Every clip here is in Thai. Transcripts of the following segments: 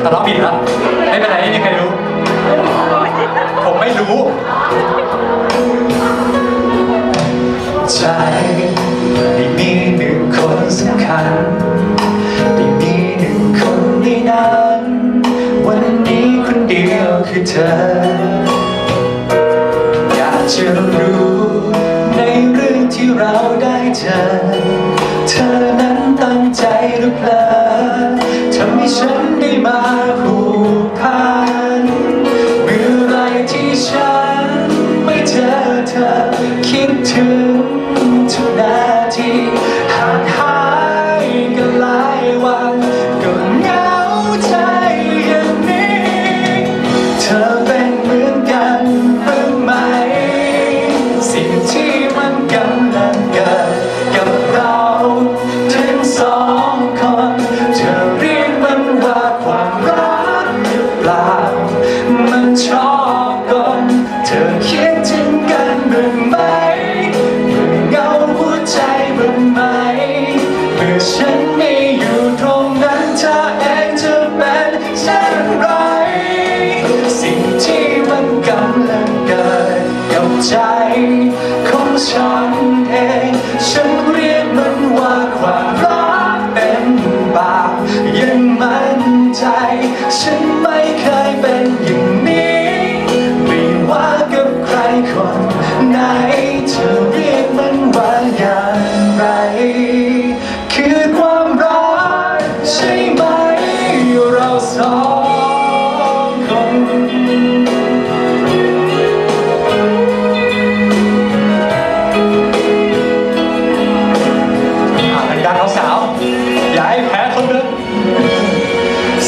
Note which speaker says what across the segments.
Speaker 1: แต่เราผิดนะไม่เป็นไรไม่มีใครรู้ ผมไม่รู้ ใจได้มีหนึ่งคนสำคัญได้มีหนึ่งคนในนั้น วันนี้คนเดียวคือเธอ จะรู้ ในเรื่องที่เราได้เจอ เธอนั้นตั้งใจหรือเปล่าทำให้ฉันได้มาผูกพันเมื่อไรที่ฉันไม่เจอเธอ คิดถึงทุกนาทีหากหา ธอคิดถึงกันบ้างไหมเมื่อเงาหัวใจบ้างไหมเมื่อฉันไม่อยู่ตรง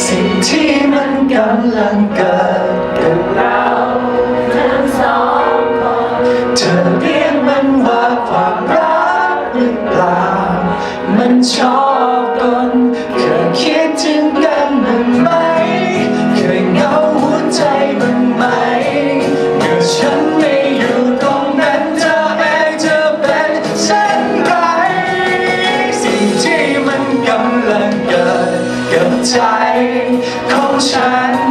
Speaker 1: สิ่งที่มันกำลังเกิดกับเราทั้งสองคนเธอเรียกมันว่าความรักหรือเปล่ามันชอบ ใจของฉัน